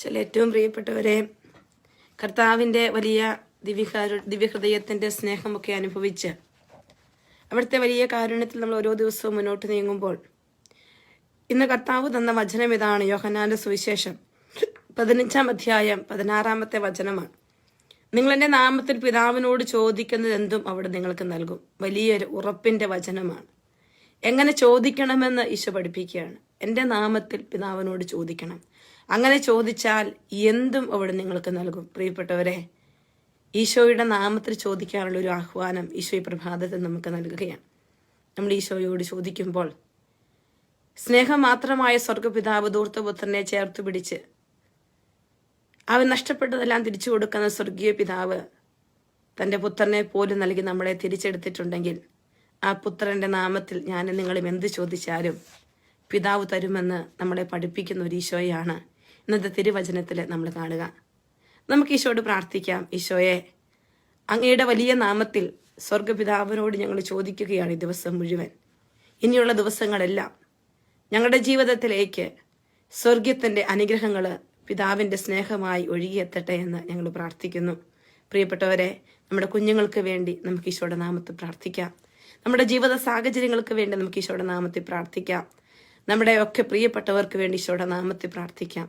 ചില ഏറ്റവും പ്രിയപ്പെട്ടവരെ കർത്താവിന്റെ വലിയ ദിവ്യകാരു ദിവ്യഹൃദയത്തിന്റെ സ്നേഹമൊക്കെ അനുഭവിച്ച് അവിടുത്തെ വലിയ കാരുണ്യത്തിൽ നമ്മൾ ഓരോ ദിവസവും മുന്നോട്ട് നീങ്ങുമ്പോൾ ഇന്ന് കർത്താവ് തന്ന വചനം ഇതാണ് യോഹനാന്റെ സുവിശേഷം പതിനഞ്ചാം അധ്യായം പതിനാറാമത്തെ വചനമാണ്. നിങ്ങൾ നാമത്തിൽ പിതാവിനോട് ചോദിക്കുന്നത് എന്തും അവിടെ നിങ്ങൾക്ക് നൽകും. വലിയൊരു ഉറപ്പിന്റെ വചനമാണ്. എങ്ങനെ ചോദിക്കണമെന്ന് ഈശോ പഠിപ്പിക്കുകയാണ്. എന്റെ നാമത്തിൽ പിതാവിനോട് ചോദിക്കണം. അങ്ങനെ ചോദിച്ചാൽ എന്തും അവിടെ നിങ്ങൾക്ക് നൽകും. പ്രിയപ്പെട്ടവരെ ഈശോയുടെ നാമത്തിൽ ചോദിക്കാനുള്ള ഒരു ആഹ്വാനം ഈശോ പ്രഭാതത്തിൽ നമുക്ക് നൽകുകയാണ്. നമ്മൾ ഈശോയോട് ചോദിക്കുമ്പോൾ സ്നേഹം മാത്രമായ സ്വർഗപിതാവ് ദൂർത്തപുത്രനെ ചേർത്ത് പിടിച്ച് അവൻ നഷ്ടപ്പെട്ടതെല്ലാം തിരിച്ചു കൊടുക്കുന്ന സ്വർഗീയ പിതാവ് തന്റെ പുത്രനെ പോലും നൽകി നമ്മളെ തിരിച്ചെടുത്തിട്ടുണ്ടെങ്കിൽ ആ പുത്രന്റെ നാമത്തിൽ ഞാൻ നിങ്ങളും എന്ത് ചോദിച്ചാലും പിതാവ് തരുമെന്ന് നമ്മളെ പഠിപ്പിക്കുന്ന ഒരു ഈശോയാണ്. ഇന്നത്തെ തിരുവചനത്തിൽ നമ്മൾ കാണുക. നമുക്ക് ഈശോയോട് പ്രാർത്ഥിക്കാം. ഈശോയെ അങ്ങയുടെ വലിയ നാമത്തിൽ സ്വർഗപിതാവിനോട് ഞങ്ങൾ ചോദിക്കുകയാണ് ഈ ദിവസം മുഴുവൻ. ഇനിയുള്ള ദിവസങ്ങളെല്ലാം ഞങ്ങളുടെ ജീവിതത്തിലേക്ക് സ്വർഗത്തിന്റെ അനുഗ്രഹങ്ങൾ പിതാവിന്റെ സ്നേഹമായി ഒഴുകിയെത്തട്ടെ എന്ന് ഞങ്ങൾ പ്രാർത്ഥിക്കുന്നു. പ്രിയപ്പെട്ടവരെ നമ്മുടെ കുഞ്ഞുങ്ങൾക്ക് വേണ്ടി നമുക്ക് ഈശോയുടെ നാമത്തിൽ പ്രാർത്ഥിക്കാം. നമ്മുടെ ജീവിത സാഹചര്യങ്ങൾക്ക് വേണ്ടി നമുക്ക് ഈശോയുടെ നാമത്തിൽ പ്രാർത്ഥിക്കാം. നമ്മുടെ ഒക്കെ പ്രിയപ്പെട്ടവർക്ക് വേണ്ടി ഈശോയുടെ പ്രാർത്ഥിക്കാം.